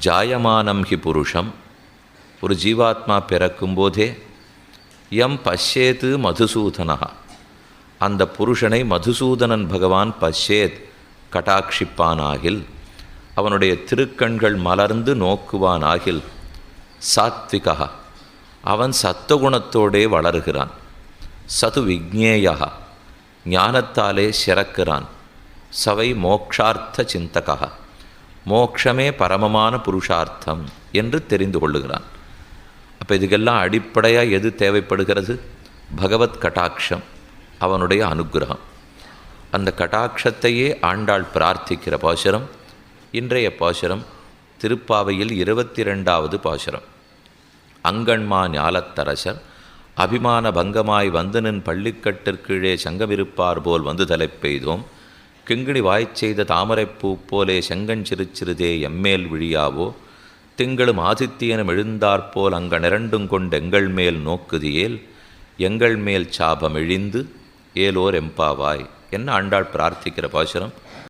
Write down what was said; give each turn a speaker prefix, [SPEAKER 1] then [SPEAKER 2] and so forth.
[SPEAKER 1] ஜாயமானம் he புருஷம் ஒரு ஜீவாத்மா பிறக்கும்போதே எம் பஷ்யேத்து மதுசூதனா அந்த புருஷனை மதுசூதனன் பகவான் பஷ்யேத் கட்டாட்சிப்பானாகில் அவனுடைய திருக்கண்கள் மலர்ந்து நோக்குவானாகில் சாத்விகா அவன் சத்துவகுணத்தோடே வளருகிறான் சது விக்னேயா ஞானத்தாலே சிறக்கிறான் சவை மோக்ஷார்த்த சிந்தகா மோக்ஷமே பரமமான புருஷார்த்தம் என்று தெரிந்து கொள்ளுகிறான். அப்போ இதுக்கெல்லாம் அடிப்படையாக எது தேவைப்படுகிறது? பகவத் கட்டாட்சம் அவனுடைய அனுகிரகம். அந்த கட்டாட்சத்தையே ஆண்டாள் பிரார்த்திக்கிற பாசுரம் இன்றைய பாசுரம் திருப்பாவையில் இருபத்தி ரெண்டாவது பாசுரம். அங்கன்மா ஞாலத்தரசர் அபிமான பங்கமாய் வந்து நின் பள்ளிக்கட்டிற்கீழே சங்கமிருப்பார் போல் வந்து தலைப்பெய்தோம். கிங்கிணி வாய்ச் செய்த தாமரைப்பூ போலே செங்கன் சிறுச்சிறுதே எம்மேல் விழியாவோ? திங்களும் ஆதித்தியனும் எழுந்தாற்போல் அங்க நிரண்டும் கொண்டு எங்கள் மேல் நோக்குதியேல்? எங்கள் மேல் சாபம் இழிந்து ஏலோர் எம்பாவாய். என்ன ஆண்டாள் பிரார்த்திக்கிற பாசுரம்?